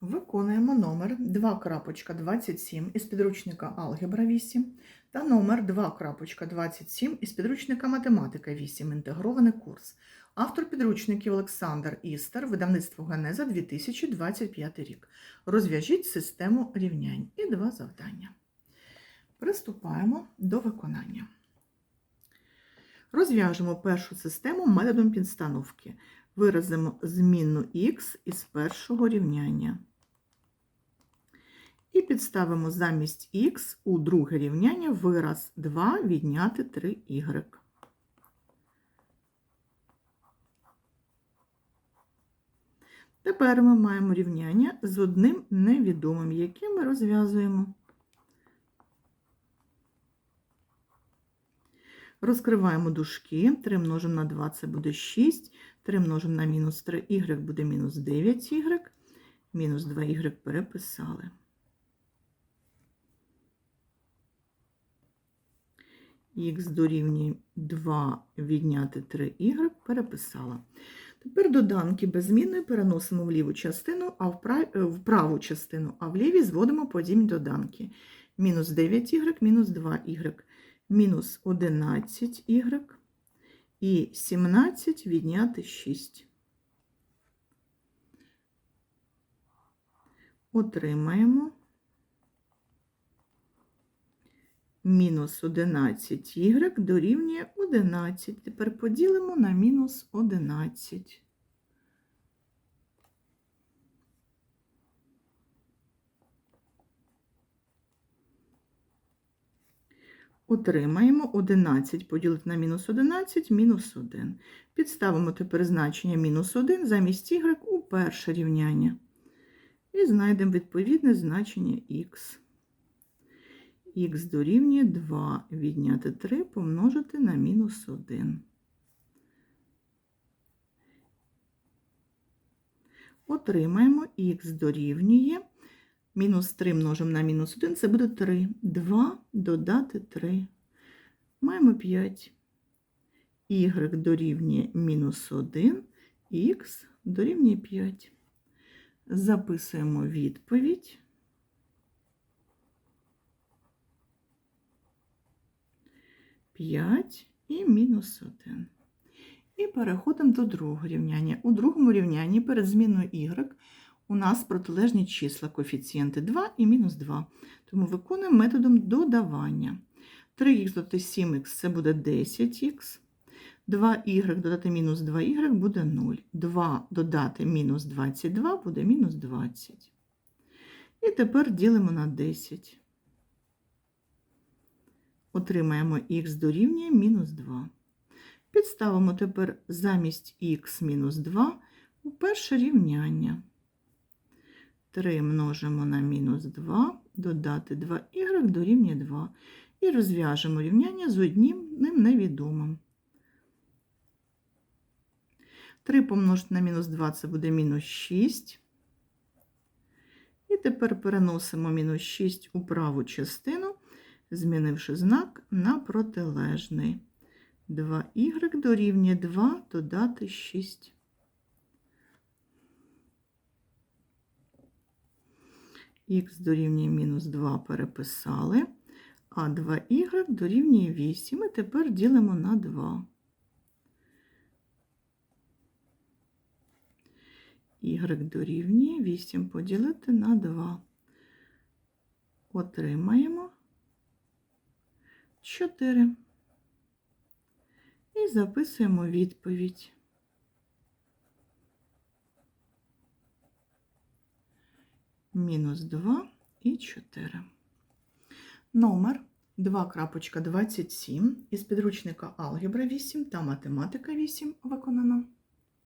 Виконуємо номер 2.27 із підручника Алгебра 8 та номер 2.27 із підручника Математика 8. Інтегрований курс. Автор підручників Олександр Істер, видавництво Генеза 2025 рік. Розв'яжіть систему рівнянь і два завдання. Приступаємо до виконання. Розв'яжемо першу систему методом підстановки. Виразимо змінну х із першого рівняння. І підставимо замість х у друге рівняння вираз 2 відняти 3y. Тепер ми маємо рівняння з одним невідомим, яке ми розв'язуємо. Розкриваємо дужки. 3 множимо на 2 це буде 6. 3 множимо на мінус 3y буде мінус 9y. Мінус 2y переписали. Х дорівнює 2 відняти 3y переписала. Тепер доданки без зміни переносимо в ліву частину, а в, прав... в праву частину, а в лівій зводимо подібні доданки. Мінус 9y, мінус 2y, мінус 11y і 17 відняти 6. Отримаємо мінус 11y дорівнює 11. Тепер поділимо на мінус 11. Отримаємо 11 поділити на мінус 11, мінус 1. Підставимо тепер значення мінус 1 замість y у перше рівняння. І знайдемо відповідне значення х. Х дорівнює 2 відняти 3 помножити на мінус 1. Отримаємо х дорівнює мінус 3 множимо на мінус 1, це буде 3. 2 додати 3. Маємо 5. y дорівнює мінус 1, х дорівнює 5. Записуємо відповідь. П'ять і мінус 1. І переходимо до другого рівняння. У другому рівнянні перед зміною y у нас протилежні числа коефіцієнти 2 і мінус 2. Тому виконуємо методом додавання. 3х додати 7х це буде 10х. 2y додати мінус 2y буде 0. 2 додати мінус 22 буде мінус 20. І тепер ділимо на 10. Отримаємо х дорівнює мінус 2. Підставимо тепер замість х мінус 2 у перше рівняння. 3 множимо на мінус 2, додати 2y дорівнює 2. І розв'яжемо рівняння з одним ним невідомим. 3 помножити на мінус 2 це буде мінус 6. І тепер переносимо мінус 6 у праву частину, змінивши знак на протилежний. 2y дорівнює 2 додати 6. Х дорівнює мінус 2 переписали, а 2y дорівнює 8. І тепер ділимо на 2. y дорівнює 8 поділити на 2. Отримаємо 4. І записуємо відповідь. Мінус 2 і 4. Номер 2.27 із підручника Алгебра 8 та Математика 8 виконано.